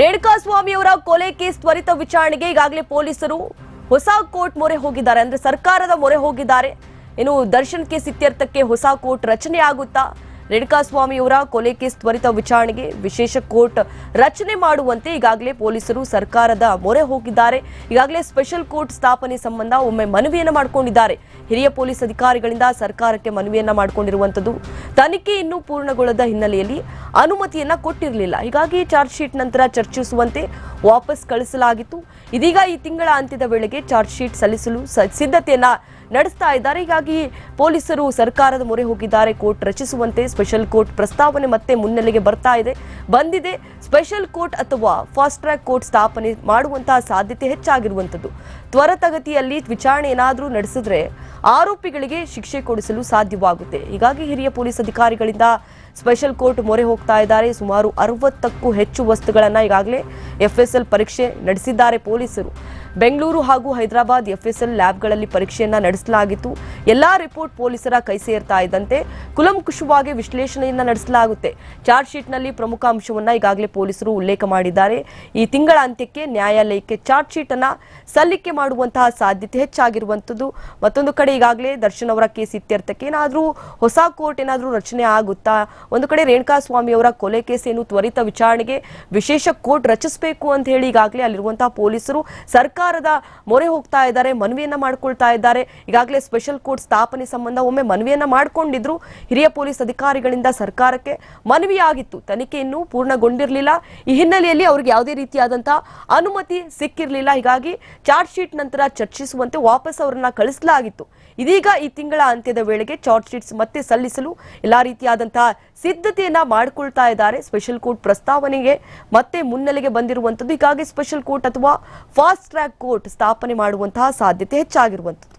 ರೇಣುಕಾಸ್ವಾಮಿಯವರ ಕೊಲೆ ಕೇಸ್ ತ್ವರಿತ ವಿಚಾರಣೆಗೆ ಈಗಾಗಲೇ ಪೊಲೀಸರು ಹೊಸ ಕೋರ್ಟ್ ಮೊರೆ ಹೋಗಿದ್ದಾರೆ. ಅಂದ್ರೆ ಸರ್ಕಾರದ ಮೊರೆ ಹೋಗಿದ್ದಾರೆ. ಇನ್ನು ದರ್ಶನ್ ಕೇಸ್ ಇತ್ಯರ್ಥಕ್ಕೆ ಹೊಸ ಕೋರ್ಟ್ ರಚನೆ ಆಗುತ್ತಾ? ರೇಣುಕಾಸ್ವಾಮಿಯವರ ಕೊಲೆ ಕೇಸ್ ತ್ವರಿತ ವಿಚಾರಣೆಗೆ ವಿಶೇಷ ಕೋರ್ಟ್ ರಚನೆ ಮಾಡುವಂತೆ ಈಗಾಗಲೇ ಪೊಲೀಸರು ಸರ್ಕಾರದ ಮೊರೆ ಹೋಗಿದ್ದಾರೆ. ಈಗಾಗಲೇ ಸ್ಪೆಷಲ್ ಕೋರ್ಟ್ ಸ್ಥಾಪನೆ ಸಂಬಂಧ ಒಮ್ಮೆ ಮನವಿಯನ್ನು ಮಾಡಿಕೊಂಡಿದ್ದಾರೆ. ಹಿರಿಯ ಪೊಲೀಸ್ ಅಧಿಕಾರಿಗಳಿಂದ ಸರ್ಕಾರಕ್ಕೆ ಮನವಿಯನ್ನ ಮಾಡಿಕೊಂಡಿರುವಂತದ್ದು ತನಿಖೆ ಇನ್ನೂ ಪೂರ್ಣಗೊಳ್ಳದ ಹಿನ್ನೆಲೆಯಲ್ಲಿ ಅನುಮತಿಯನ್ನ ಕೊಟ್ಟಿರಲಿಲ್ಲ. ಹೀಗಾಗಿ ಚಾರ್ಜ್ ಶೀಟ್ ನಂತರ ಚರ್ಚಿಸುವಂತೆ ವಾಪಸ್ ಕಳಿಸಲಾಗಿತ್ತು. ಇದೀಗ ಈ ತಿಂಗಳ ಅಂತ್ಯದ ವೇಳೆಗೆ ಚಾರ್ಜ್ ಶೀಟ್ ಸಲ್ಲಿಸಲು ಸಿದ್ಧತೆಯನ್ನ ನಡೆಸ್ತಾ ಇದ್ದಾರೆ. ಹೀಗಾಗಿ ಪೊಲೀಸರು ಸರ್ಕಾರದ ಮೊರೆ ಹೋಗಿದ್ದಾರೆ. ಕೋರ್ಟ್ ರಚಿಸುವಂತೆ ಸ್ಪೆಷಲ್ ಕೋರ್ಟ್ ಪ್ರಸ್ತಾವನೆ ಮತ್ತೆ ಮುನ್ನೆಲೆಗೆ ಬರ್ತಾ ಇದೆ. ಬಂದಿದೆ. ಸ್ಪೆಷಲ್ ಕೋರ್ಟ್ ಅಥವಾ ಫಾಸ್ಟ್ ಟ್ರ್ಯಾಕ್ ಕೋರ್ಟ್ ಸ್ಥಾಪನೆ ಮಾಡುವಂತಹ ಸಾಧ್ಯತೆ ಹೆಚ್ಚಾಗಿರುವಂಥದ್ದು. ತ್ವರತಗತಿಯಲ್ಲಿ ವಿಚಾರಣೆ ಏನಾದರೂ ನಡೆಸಿದ್ರೆ ಆರೋಪಿಗಳಿಗೆ ಶಿಕ್ಷೆ ಕೊಡಿಸಲು ಸಾಧ್ಯವಾಗುತ್ತೆ. ಹೀಗಾಗಿ ಹಿರಿಯ ಪೊಲೀಸ್ ಅಧಿಕಾರಿಗಳಿಂದ ಸ್ಪೆಷಲ್ ಕೋರ್ಟ್ ಮೊರೆ ಹೋಗ್ತಾ ಇದ್ದಾರೆ. ಸುಮಾರು ಅರವತ್ತಕ್ಕೂ ಹೆಚ್ಚು ವಸ್ತುಗಳನ್ನು ಈಗಾಗಲೇ ಎಫ್ಎಸ್ಎಲ್ ಪರೀಕ್ಷೆ ನಡೆಸಿದ್ದಾರೆ ಪೊಲೀಸರು. ಬೆಂಗಳೂರು ಹಾಗೂ ಹೈದರಾಬಾದ್ ಎಫ್ಎಸ್ಎಲ್ ಲ್ಯಾಬ್ಗಳಲ್ಲಿ ಪರೀಕ್ಷೆಯನ್ನ ನಡೆಸಲಾಗಿತ್ತು. ಎಲ್ಲಾ ರಿಪೋರ್ಟ್ ಪೊಲೀಸರ ಕೈ ಸೇರ್ತಾ ಇದ್ದಂತೆ ಕುಲಂಕುಷವಾಗಿ ವಿಶ್ಲೇಷಣೆಯನ್ನ ನಡೆಸಲಾಗುತ್ತೆ. ಚಾರ್ಜ್ ಶೀಟ್ನಲ್ಲಿ ಪ್ರಮುಖ ಅಂಶವನ್ನ ಈಗಾಗಲೇ ಪೊಲೀಸರು ಉಲ್ಲೇಖ ಮಾಡಿದ್ದಾರೆ. ಈ ತಿಂಗಳ ಅಂತ್ಯಕ್ಕೆ ನ್ಯಾಯಾಲಯಕ್ಕೆ ಚಾರ್ಜ್ ಶೀಟ್ ಅನ್ನ ಸಲ್ಲಿಕೆ ಮಾಡುವಂತಹ ಸಾಧ್ಯತೆ ಹೆಚ್ಚಾಗಿರುವಂತದ್ದು ಮತ್ತೊಂದು ಕಡೆ ಈಗಾಗಲೇ ದರ್ಶನ್ ಅವರ ಕೇಸ್ ಇತ್ಯರ್ಥಕ್ಕೆ ಏನಾದರೂ ಹೊಸ ಕೋರ್ಟ್ ಏನಾದರೂ ರಚನೆ ಆಗುತ್ತಾ? ಒಂದು ಕಡೆ ರೇಣುಕಾಸ್ವಾಮಿ ಅವರ ಕೊಲೆ ಕೇಸ್ ಏನು ತ್ವರಿತ ವಿಚಾರಣೆಗೆ ವಿಶೇಷ ಕೋರ್ಟ್ ರಚಿಸಬೇಕು ಅಂತ ಹೇಳಿ ಈಗಾಗಲೇ ಅಲ್ಲಿರುವಂತಹ ಪೊಲೀಸರು ಸರ್ಕಾರದ ಮೊರೆ ಹೋಗ್ತಾ ಇದ್ದಾರೆ, ಮನವಿಯನ್ನ ಮಾಡ್ಕೊಳ್ತಾ ಇದ್ದಾರೆ. ಈಗಾಗಲೇ ಸ್ಪೆಷಲ್ ಕೋರ್ಟ್ ಸ್ಥಾಪನೆ ಸಂಬಂಧ ಒಮ್ಮೆ ಮನವಿಯನ್ನ ಮಾಡಿಕೊಂಡಿದ್ರು. ಹಿರಿಯ ಪೊಲೀಸ್ ಅಧಿಕಾರಿಗಳಿಂದ ಸರ್ಕಾರಕ್ಕೆ ಮನವಿಯಾಗಿತ್ತು. ತನಿಖೆ ಇನ್ನೂ ಪೂರ್ಣಗೊಂಡಿರಲಿಲ್ಲ. ಈ ಹಿನ್ನೆಲೆಯಲ್ಲಿ ಅವರಿಗೆ ಯಾವುದೇ ರೀತಿಯಾದಂತಹ ಅನುಮತಿ ಸಿಕ್ಕಿರಲಿಲ್ಲ. ಹೀಗಾಗಿ ಚಾರ್ಜ್ ಶೀಟ್ ನಂತರ ಚರ್ಚಿಸುವಂತೆ ವಾಪಸ್ ಅವರನ್ನ ಕಳಿಸಲಾಗಿತ್ತು. ಇದೀಗ ಈ ತಿಂಗಳ ಅಂತ್ಯದ ವೇಳೆಗೆ ಚಾರ್ಜ್ ಶೀಟ್ಸ್ ಮತ್ತೆ ಸಲ್ಲಿಸಲು ಎಲ್ಲಾ ರೀತಿಯಾದಂತಹ ಸಿದ್ಧತೆಯನ್ನ ಮಾಡಿಕೊಳ್ತಾ ಇದ್ದಾರೆ. ಸ್ಪೆಷಲ್ ಕೋರ್ಟ್ ಪ್ರಸ್ತಾವನೆಗೆ ಮತ್ತೆ ಮುನ್ನೆಲೆಗೆ ಬಂದಿರುವಂತದ್ದು. ಹೀಗಾಗಿ ಸ್ಪೆಷಲ್ ಕೋರ್ಟ್ ಅಥವಾ ಫಾಸ್ಟ್ ಟ್ರ್ಯಾಕ್ ಕೋರ್ಟ್ ಸ್ಥಾಪನೆ ಮಾಡುವಂತಹ ಸಾಧ್ಯತೆ ಹೆಚ್ಚಾಗಿರುವಂತದ್ದು.